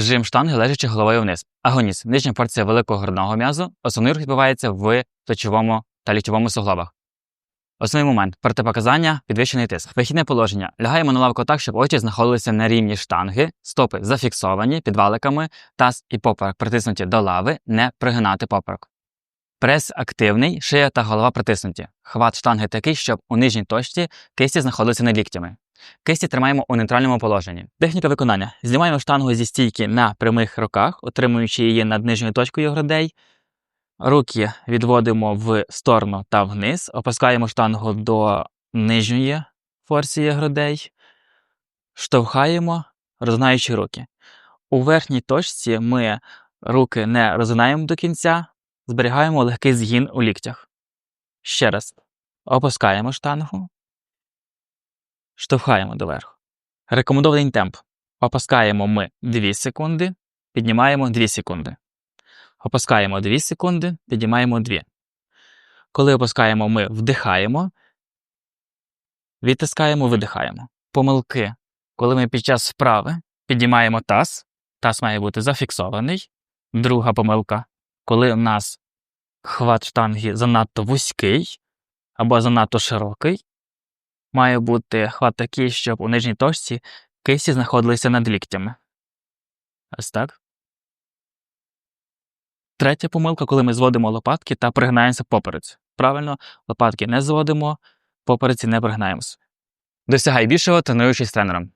Жим штанги лежачи головою вниз. Агонізм. Нижня порція великого грудного м'язу. Основний рух відбувається в плечовому та ліктьовому суглобах. Основний момент протипоказання підвищений тиск. Вихідне положення. Лягаємо на лавку так, щоб очі знаходилися на рівні штанги, стопи зафіксовані під валиками, таз і поперек притиснуті до лави, не пригинати поперек. Прес активний, шия та голова притиснуті. Хват штанги такий, щоб у нижній точці кисті знаходилися над ліктями. Кисті тримаємо у нейтральному положенні. Техніка виконання. Знімаємо штангу зі стійки на прямих руках, отримуючи її над нижньою точкою грудей. Руки відводимо в сторону та вниз, опускаємо штангу до нижньої форсії грудей, штовхаємо, розгинаючи руки. У верхній точці ми руки не розгинаємо до кінця, зберігаємо легкий згін у ліктях. Ще раз опускаємо штангу, штовхаємо доверху. Рекомендований темп. Опускаємо ми 2 секунди, піднімаємо 2 секунди. Опускаємо 2 секунди, піднімаємо 2. Коли опускаємо, ми вдихаємо, відтискаємо, видихаємо. Помилки. Коли ми під час вправи піднімаємо таз, таз має бути зафіксований. Друга помилка. Коли у нас хват штанги занадто вузький або занадто широкий, має бути хват такий, щоб у нижній точці кисті знаходилися над ліктями. Ось так. Третя помилка, коли ми зводимо лопатки та пригинаємося поперець. Правильно, лопатки не зводимо, попереці не пригинаємося. Досягай більшого, тренуючись тренером.